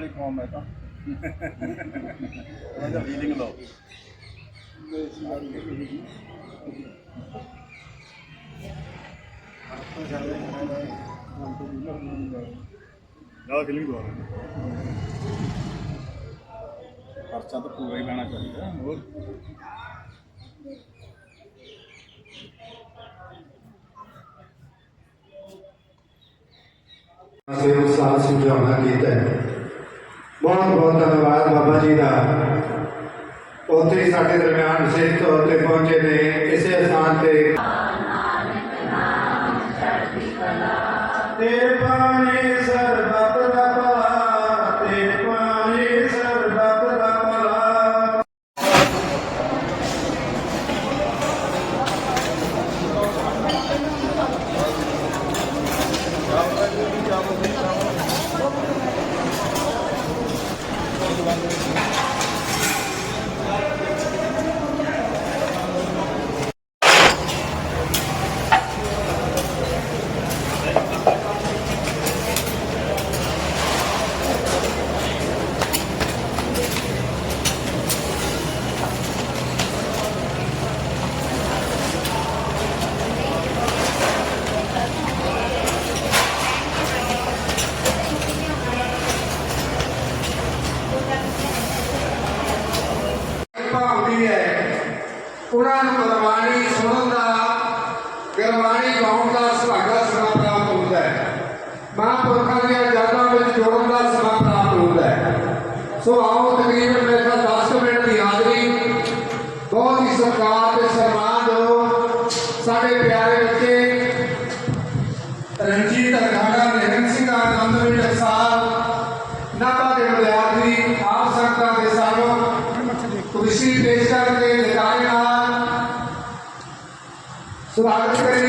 ਵਾਲੀ ਕੌਮ ਹੈ ਤਾਂ। ਉਹਦਾ ਫੀਲਿੰਗ ਲਓ। ਨਾ ਫੀਲਿੰਗ ਦਵਾ ਪਰਚਾ ਤਾਂ ਪੂਰਾ ਹੀ ਲੈਣਾ ਚਾਹੀਦਾ ਹੋਰ? ਅਸੀਂ ਉਤਸ਼ਾਹ ਸਮਝਾਉਣਾ ਕੀਤਾ। ਹੈ ਬਹੁਤ ਬਹੁਤ ਧੰਨਵਾਦ ਬਾਬਾ ਜੀ ਦਾ। ਉੱਥੇ ਹੀ ਸਾਡੇ ਦਰਮਿਆਨ ਵਿਸ਼ੇਸ਼ ਤੌਰ ਤੇ ਪਹੁੰਚੇ ਨੇ, ਇਸੇ ਸਥਾਨ ਤੇ। ਭਾਉਂਦੀ ਹੈ। ਉਹਨਾਂ ਨੂੰ ਗੁਰਬਾਣੀ ਸੁਣਨ ਦਾ, ਗੁਰਬਾਣੀ ਗਾਉਣ ਦਾ ਸੁਭਾਗਾ ਸਮਾਂ ਪ੍ਰਾਪਤ ਹੁੰਦਾ ਹੈ। ਮਹਾਂਪੁਰਖਾਂ ਦੀਆਂ ਯਾਦਾਂ ਵਿੱਚ ਜੋੜਨ ਦਾ ਸਮਾਂ ਪ੍ਰਾਪਤ ਹੁੰਦਾ ਹੈ। ਸੋ ਆਓ ਤਕਰੀਬਨ ਮੇਰੇ ਖਿਆਲ 10 ਮਿੰਟ ਦੀ ਹਾਜ਼ਰੀ। ਬਹੁਤ ਹੀ ਸਰਕਾਰ ਤੇ ਸਨਮਾਨ ਦਿਓ ਸਾਡੇ ਪਿਆਰੇ ਬੱਚੇ ਰਣਜੀਤ So,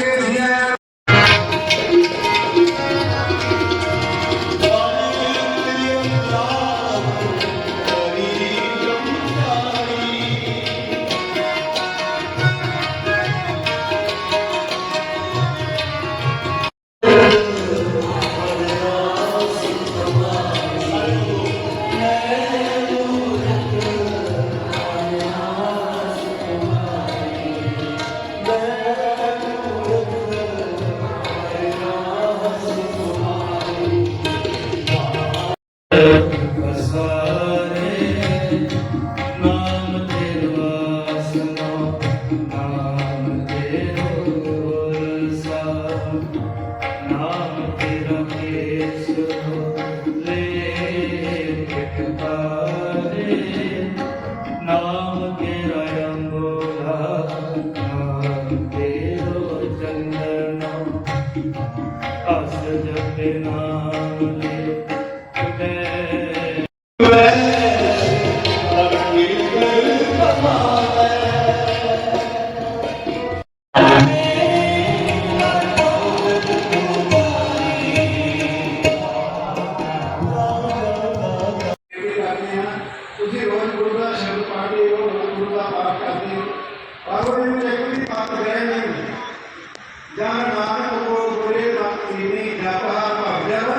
ਜਾਂ ਨਾਨਕ ਕੋ ਗੁਰੇ ਨਾਮ ਨਹੀਂ। ਜਾਪਾ ਭਾਵ ਜਾਵਾ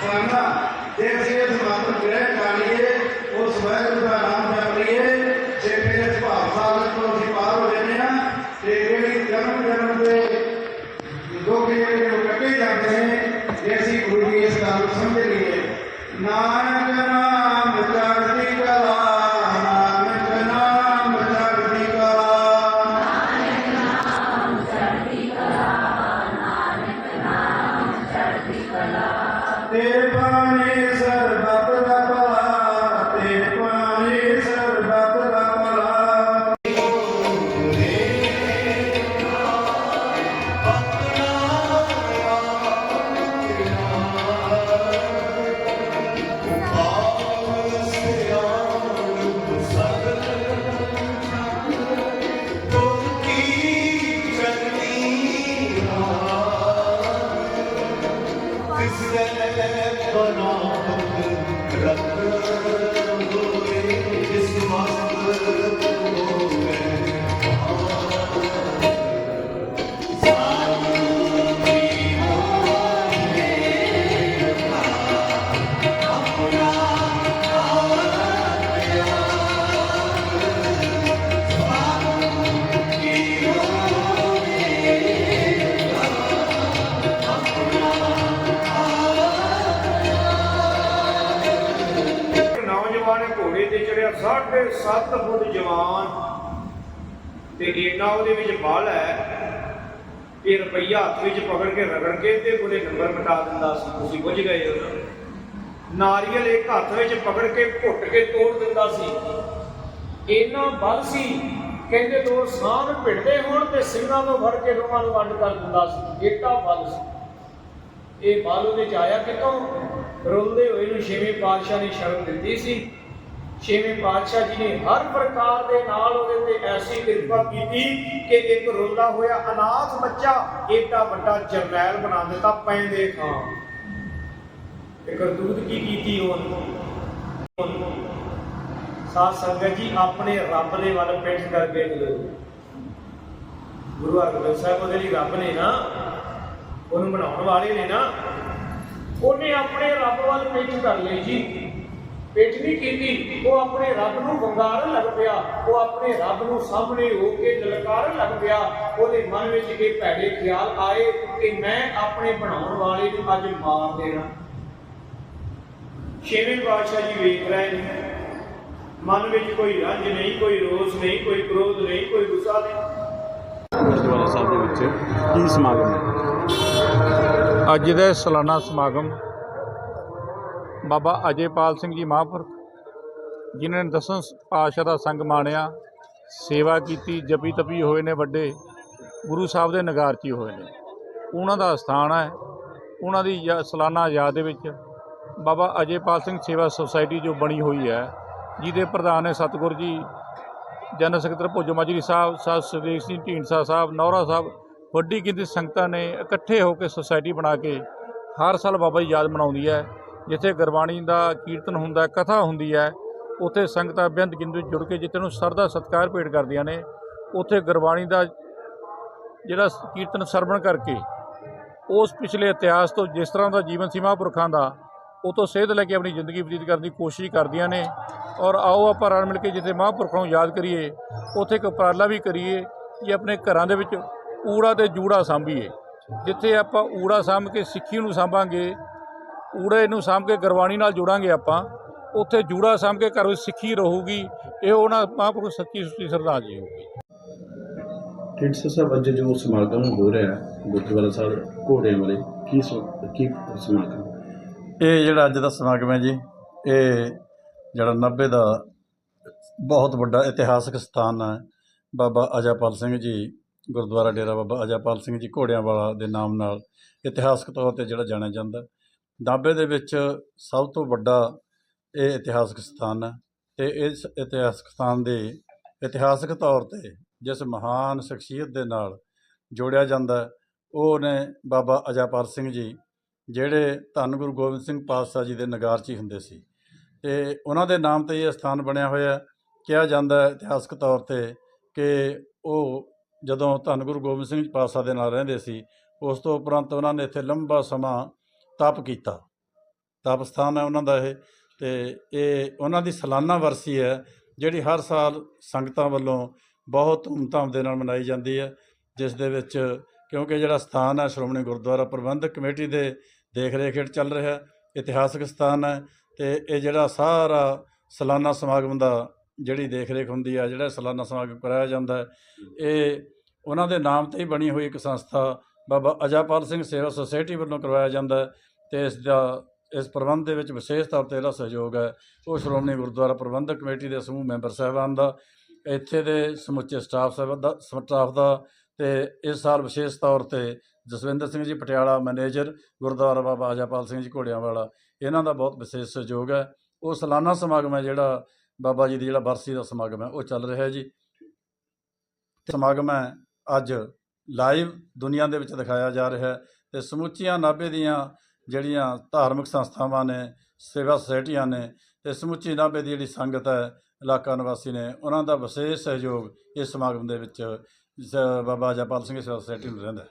ਸਾਨਾ समझ लिए Narayan bana bırakın, bırakın bu beni kesmezdi. ਸੱਤ ਫੁੱਟ ਜਵਾਨ ਤੇ ਇੰਨਾ ਉਹਦੇ ਵਿੱਚ ਬਲ ਹੈ ਕਿ ਰੁਪਈਆ ਹੱਥ ਵਿੱਚ ਪਕੜ ਕੇ ਰਗੜ ਕੇ ਤੇ ਉਹਦੇ ਨੰਬਰ ਮਿਟਾ ਦਿੰਦਾ ਸੀ। ਤੁਸੀਂ ਬੁੱਝ ਗਏ ਹੋ। ਨਾਰੀਅਲ ਇੱਕ ਹੱਥ ਵਿੱਚ ਪਕੜ ਕੇ ਘੁੱਟ ਕੇ ਤੋੜ ਦਿੰਦਾ ਸੀ। ਇੰਨਾ ਬਲ ਸੀ, ਕਹਿੰਦੇ ਦੋ ਸਾਹ ਭਿੜਦੇ ਹੋਣ ਤੇ ਸਿੰਘਾਂ ਤੋਂ ਫੜ ਕੇ ਦੋਵਾਂ ਨੂੰ ਵੰਡ ਕਰ ਦਿੰਦਾ ਸੀ। ਏਟਾ ਬਲ ਸੀ। ਇਹ ਬਲ ਉਹਦੇ ਚ ਆਇਆ ਕਿਤੋਂ ਰੋਂਦੇ ਹੋਏ ਨੂੰ ਛੇਵੇਂ ਪਾਤਸ਼ਾਹ ਨੇ ਸ਼ਰਮ ਦਿੱਤੀ ਸੀ। ਛੇਵੇਂ ਪਾਤਸ਼ਾਹ ਜੀ ਨੇ ਹਰ ਪ੍ਰਕਾਰ ਦੇ ਨਾਲ ਉਹਦੇ ਤੇ ਐਸੀ ਕਿਰਪਾ ਕੀਤੀ ਕਿ ਇੱਕ ਰੋਂਦਾ ਹੋਇਆ ਅਨਾਥ ਬੱਚਾ ਏਡਾ ਵੱਡਾ ਜਰਨੈਲ ਬਣਾ ਦਿੱਤਾ ਪੈਂਦੇ ਖਾਂ ਤੇ ਕਰਤੂਤ ਕੀ ਕੀਤੀ ਉਹਨੂੰ ਸਾਧ ਸੰਗਤ ਜੀ, ਆਪਣੇ ਰੱਬ ਦੇ ਵੱਲ ਪਿੱਠ ਕਰਕੇ ਮਿਲੋ ਗੁਰੂ ਹਰਗੋਬਿੰਦ ਸਾਹਿਬ ਉਹਦੇ ਲਈ ਰੱਬ ਨੇ ਨਾ, ਉਹਨੂੰ ਬਣਾਉਣ ਵਾਲੇ ਨੇ ਨਾ, ਉਹਨੇ ਆਪਣੇ ਰੱਬ ਵੱਲ ਪਿੱਠ ਕਰ ਲਈ ਜੀ। ਪਿੱਠ ਕੀਤੀ, ਉਹ ਆਪਣੇ ਰੱਬ ਨੂੰ ਵੰਗਾਰਨ ਲੱਗ ਪਿਆ, ਉਹ ਆਪਣੇ ਰੱਬ ਨੂੰ ਸਾਹਮਣੇ ਹੋ ਕੇ ਲਲਕਾਰਨ ਲੱਗ ਪਿਆ, ਉਹਦੇ ਮਨ ਵਿੱਚ ਇਹ ਭੈੜੇ ਖਿਆਲ ਆਏ ਕਿ ਮੈਂ ਆਪਣੇ ਬਣਾਉਣ ਵਾਲੇ ਨੂੰ ਅੱਜ ਮਾਰ ਦੇਣਾ। ਛੇਵੇਂ ਬਾਦਸ਼ਾਹ ਜੀ ਵੇਖ ਰਹੇ ਨੇ, ਮਨ ਵਿੱਚ ਕੋਈ ਰੰਜ ਨਹੀਂ, ਕੋਈ ਰੋਸ ਨਹੀਂ, ਕੋਈ ਕ੍ਰੋਧ ਨਹੀਂ, ਕੋਈ ਗੁੱਸਾ ਨਹੀਂ। ਗੁਰਦੁਆਰਾ ਸਾਹਿਬ ਦੇ ਵਿੱਚ ਕੀ ਸਮਾਗਮ ਹੈ? ਅੱਜ ਦਾ ਸਾਲਾਨਾ ਸਮਾਗਮ ਬਾਬਾ ਅਜੇਪਾਲ ਸਿੰਘ ਜੀ ਮਹਾਂਪੁਰਖ, ਜਿਨ੍ਹਾਂ ਨੇ ਦਸਮ ਪਾਤਸ਼ਾਹ ਦਾ ਸੰਗ ਮਾਣਿਆ, ਸੇਵਾ ਕੀਤੀ, ਜਪੀ ਤਪੀ ਹੋਏ ਨੇ ਵੱਡੇ, ਗੁਰੂ ਸਾਹਿਬ ਦੇ ਨਗਾਰਚੀ ਹੋਏ ਨੇ। ਉਹਨਾਂ ਦਾ ਸਥਾਨ ਹੈ, ਉਹਨਾਂ ਦੀ ਯਾ- ਸਾਲਾਨਾ ਯਾਦ ਦੇ ਵਿੱਚ ਬਾਬਾ ਅਜੇਪਾਲ ਸਿੰਘ ਸੇਵਾ ਸੁਸਾਇਟੀ ਜੋ ਬਣੀ ਹੋਈ ਹੈ, ਜਿਹਦੇ ਪ੍ਰਧਾਨ ਨੇ ਸਤਿਗੁਰ ਜੀ ਜਨਰਲ ਸਕੱਤਰ ਭੁੱਜੋ ਮਾਜਰੀ ਸਾਹਿਬ ਸਾਧ ਸੁਰੇਸ਼ ਸਿੰਘ ਢੀਂਡਸਾ ਸਾਹਿਬ, ਨੌਰਾ ਸਾਹਿਬ, ਵੱਡੀ ਗਿਣਤੀ ਸੰਗਤਾਂ ਨੇ ਇਕੱਠੇ ਹੋ ਕੇ ਸੁਸਾਇਟੀ ਬਣਾ ਕੇ ਹਰ ਸਾਲ ਬਾਬਾ ਜੀ ਯਾਦ ਮਨਾਉਂਦੀ ਹੈ। ਜਿੱਥੇ ਗੁਰਬਾਣੀ ਦਾ ਕੀਰਤਨ ਹੁੰਦਾ ਕਥਾ ਹੁੰਦੀ ਹੈ, ਉੱਥੇ ਸੰਗਤਾਂ ਬੇਅੰਤ ਗਿਣਤੀ ਜੁੜ ਕੇ ਜਿੱਥੇ ਨੂੰ ਸਰਦਾ ਸਤਿਕਾਰ ਭੇਟ ਕਰਦੀਆਂ ਨੇ, ਉੱਥੇ ਗੁਰਬਾਣੀ ਦਾ ਜਿਹੜਾ ਕੀਰਤਨ ਸਰਵਣ ਕਰਕੇ, ਉਸ ਪਿਛਲੇ ਇਤਿਹਾਸ ਤੋਂ ਜਿਸ ਤਰ੍ਹਾਂ ਦਾ ਜੀਵਨ ਸੀ ਮਹਾਂਪੁਰਖਾਂ ਦਾ, ਉਹ ਤੋਂ ਸੇਧ ਲੈ ਕੇ ਆਪਣੀ ਜ਼ਿੰਦਗੀ ਬਤੀਤ ਕਰਨ ਦੀ ਕੋਸ਼ਿਸ਼ ਕਰਦੀਆਂ ਨੇ ਔਰ ਆਓ ਆਪਾਂ ਰਲ ਮਿਲ ਕੇ ਜਿੱਥੇ ਮਹਾਂਪੁਰਖਾਂ ਨੂੰ ਯਾਦ ਕਰੀਏ, ਉੱਥੇ ਇੱਕ ਉਪਰਾਲਾ ਵੀ ਕਰੀਏ ਕਿ ਆਪਣੇ ਘਰਾਂ ਦੇ ਵਿੱਚ ਊੜਾ ਤੇ ਜੂੜਾ ਸਾਂਭੀਏ, ਜਿੱਥੇ ਆਪਾਂ ਊੜਾ ਸਾਂਭ ਕੇ ਸਿੱਖੀ ਨੂੰ ਸਾਂਭਾਂਗੇ ਊੜੇ ਨੂੰ ਸਾਂਭ ਕੇ ਗੁਰਬਾਣੀ ਨਾਲ ਜੁੜਾਂਗੇ ਆਪਾਂ ਉੱਥੇ ਜੂੜਾ ਸਾਂਭ ਕੇ ਘਰ ਵਿੱਚ ਸਿੱਖੀ ਰਹੂਗੀ ਇਹ ਉਹਨਾਂ ਮਹਾਂਪੁਰਖ ਸੱਚੀ ਸੁੱਚੀ ਸ਼ਰਧਾਂਜਲੀ ਹੋਊਗੀ। ਢੀਂਡਸਾ ਸਾਹਿਬ ਅੱਜ ਜੋ ਸਮਾਗਮ ਹੋ ਰਿਹਾ ਹੈ ਗੁਰਦੁਆਰਾ ਸਾਹਿਬ ਘੋੜਿਆਂ ਵਾਲੇ ਕੀ ਕੀ ਸਮਾਗਮ? ਇਹ ਜਿਹੜਾ ਅੱਜ ਦਾ ਸਮਾਗਮ ਹੈ ਜੀ ਇਹ ਜਿਹੜਾ 90 ਦਾ ਬਹੁਤ ਵੱਡਾ ਇਤਿਹਾਸਕ ਸਥਾਨ ਹੈ ਬਾਬਾ ਅਜਾਪਾਲ ਸਿੰਘ ਜੀ ਗੁਰਦੁਆਰਾ ਡੇਰਾ ਬਾਬਾ ਅਜਾਪਾਲ ਸਿੰਘ ਜੀ ਘੋੜਿਆਂ ਵਾਲਾ ਦੇ ਨਾਮ ਨਾਲ ਇਤਿਹਾਸਕ ਤੌਰ ਤੇ ਜਿਹੜਾ ਜਾਣਿਆ ਜਾਂਦਾ। ਨਾਭੇ ਦੇ ਵਿੱਚ ਸਭ ਤੋਂ ਵੱਡਾ ਇਹ ਇਤਿਹਾਸਕ ਸਥਾਨ ਹੈ ਤੇ ਇਸ ਇਤਿਹਾਸਕ ਸਥਾਨ ਦੇ ਇਤਿਹਾਸਕ ਤੌਰ ਤੇ ਜਿਸ ਮਹਾਨ ਸ਼ਖਸੀਅਤ ਦੇ ਨਾਲ ਜੋੜਿਆ ਜਾਂਦਾ ਉਹ ਨੇ ਬਾਬਾ ਅਜਾਪਾਲ ਸਿੰਘ ਜੀ, ਜਿਹੜੇ ਧੰਨ ਗੁਰੂ ਗੋਬਿੰਦ ਸਿੰਘ ਪਾਤਸ਼ਾਹ ਜੀ ਦੇ ਨਗਾਰਚੀ ਹੁੰਦੇ ਸੀ। ਤੇ ਉਹਨਾਂ ਦੇ ਨਾਮ ਤੇ ਇਹ ਸਥਾਨ ਬਣਿਆ ਹੋਇਆ ਕਿਹਾ ਜਾਂਦਾ ਇਤਿਹਾਸਕ ਤੌਰ ਤੇ ਕਿ ਉਹ ਜਦੋਂ ਧੰਨ ਗੁਰੂ ਗੋਬਿੰਦ ਸਿੰਘ ਪਾਤਸ਼ਾਹ ਦੇ ਨਾਲ ਰਹਿੰਦੇ ਸੀ, ਉਸ ਤੋਂ ਉਪਰੰਤ ਉਹਨਾਂ ਨੇ ਇੱਥੇ ਲੰਬਾ ਸਮਾਂ ਤਪ ਕੀਤਾ। ਤਪ ਸਥਾਨ ਹੈ ਉਹਨਾਂ ਦਾ ਇਹ ਤੇ ਇਹ ਉਹਨਾਂ ਦੀ ਸਾਲਾਨਾ ਵਰਸੀ ਹੈ ਜਿਹੜੀ ਹਰ ਸਾਲ ਸੰਗਤਾਂ ਵੱਲੋਂ ਬਹੁਤ ਧੂਮਧਾਮ ਦੇ ਨਾਲ ਮਨਾਈ ਜਾਂਦੀ ਹੈ ਜਿਸ ਦੇ ਵਿੱਚ ਕਿਉਂਕਿ ਜਿਹੜਾ ਸਥਾਨ ਹੈ ਸ਼੍ਰੋਮਣੀ ਗੁਰਦੁਆਰਾ ਪ੍ਰਬੰਧਕ ਕਮੇਟੀ ਦੇ ਦੇਖ ਰੇਖ ਹੇਠ ਚੱਲ ਰਿਹਾ ਹੈ, ਇਤਿਹਾਸਕ ਸਥਾਨ ਹੈ ਤੇ ਇਹ ਜਿਹੜਾ ਸਾਰਾ ਸਾਲਾਨਾ ਸਮਾਗਮ ਦਾ ਜਿਹੜੀ ਦੇਖ ਰੇਖ ਹੁੰਦੀ ਆ ਜਿਹੜਾ ਸਾਲਾਨਾ ਸਮਾਗਮ ਕਰਾਇਆ ਜਾਂਦਾ ਇਹ ਉਹਨਾਂ ਦੇ ਨਾਮ ਤੇ ਹੀ ਬਣੀ ਹੋਈ ਇੱਕ ਸੰਸਥਾ ਬਾਬਾ ਅਜਾਪਾਲ ਸਿੰਘ ਸੇਵਾ ਸੁਸਾਇਟੀ ਵੱਲੋਂ ਕਰਵਾਇਆ ਜਾਂਦਾ ਤੇ ਇਸ ਦਾ, ਇਸ ਪ੍ਰਬੰਧ ਦੇ ਵਿੱਚ ਵਿਸ਼ੇਸ਼ ਤੌਰ ਤੇ ਜਿਹੜਾ ਸਹਿਯੋਗ ਹੈ। ਉਹ ਸ਼੍ਰੋਮਣੀ ਗੁਰਦੁਆਰਾ ਪ੍ਰਬੰਧਕ ਕਮੇਟੀ ਦੇ ਸਮੂਹ ਮੈਂਬਰ ਸਾਹਿਬਾਨ ਦਾ, ਇੱਥੇ ਦੇ ਸਮੁੱਚੇ ਸਟਾਫ ਸਾਹਿਬ ਦਾ, ਸਟਾਫ ਦਾ ਤੇ ਇਸ ਸਾਲ ਵਿਸ਼ੇਸ਼ ਤੌਰ ਤੇ ਜਸਵਿੰਦਰ ਸਿੰਘ ਜੀ ਪਟਿਆਲਾ ਮੈਨੇਜਰ, ਗੁਰਦੁਆਰਾ ਬਾਬਾ ਆਜ਼ਾਪਾਲ ਸਿੰਘ ਜੀ ਘੋੜਿਆਂ ਵਾਲਾ ਇਹਨਾਂ ਦਾ ਬਹੁਤ ਵਿਸ਼ੇਸ਼ ਸਹਿਯੋਗ ਹੈ। ਉਹ ਸਾਲਾਨਾ ਸਮਾਗਮ ਹੈ ਜਿਹੜਾ ਬਾਬਾ ਜੀ ਦੀ ਜਿਹੜਾ ਬਰਸੀ ਦਾ ਸਮਾਗਮ ਹੈ, ਉਹ ਚੱਲ ਰਿਹਾ ਹੈ ਜੀ। ਸਮਾਗਮ ਹੈ ਅੱਜ ਲਾਈਵ ਦੁਨੀਆ ਦੇ ਵਿੱਚ ਦਿਖਾਇਆ ਜਾ ਰਿਹਾ ਹੈ ਤੇ ਸਮੁੱਚੀਆਂ ਨਾਭੇ ਦੀਆਂ ਜਿਹੜੀਆਂ ਧਾਰਮਿਕ ਸੰਸਥਾਵਾਂ ਨੇ, ਸੇਵਾ ਸੁਸਾਇਟੀਆਂ ਨੇ ਤੇ ਸਮੁੱਚੀ ਨਾਭੇ ਦੀ ਜਿਹੜੀ ਸੰਗਤ ਹੈ, ਇਲਾਕਾ ਨਿਵਾਸੀ ਨੇ, ਉਹਨਾਂ ਦਾ ਵਿਸ਼ੇਸ਼ ਸਹਿਯੋਗ ਇਸ ਸਮਾਗਮ ਦੇ ਵਿੱਚ ਸ- ਬਾਬਾ ਜਪਾਲ ਸਿੰਘ ਸੇਵਾ ਸੁਸਾਇਟੀ ਨੂੰ ਰਹਿੰਦਾ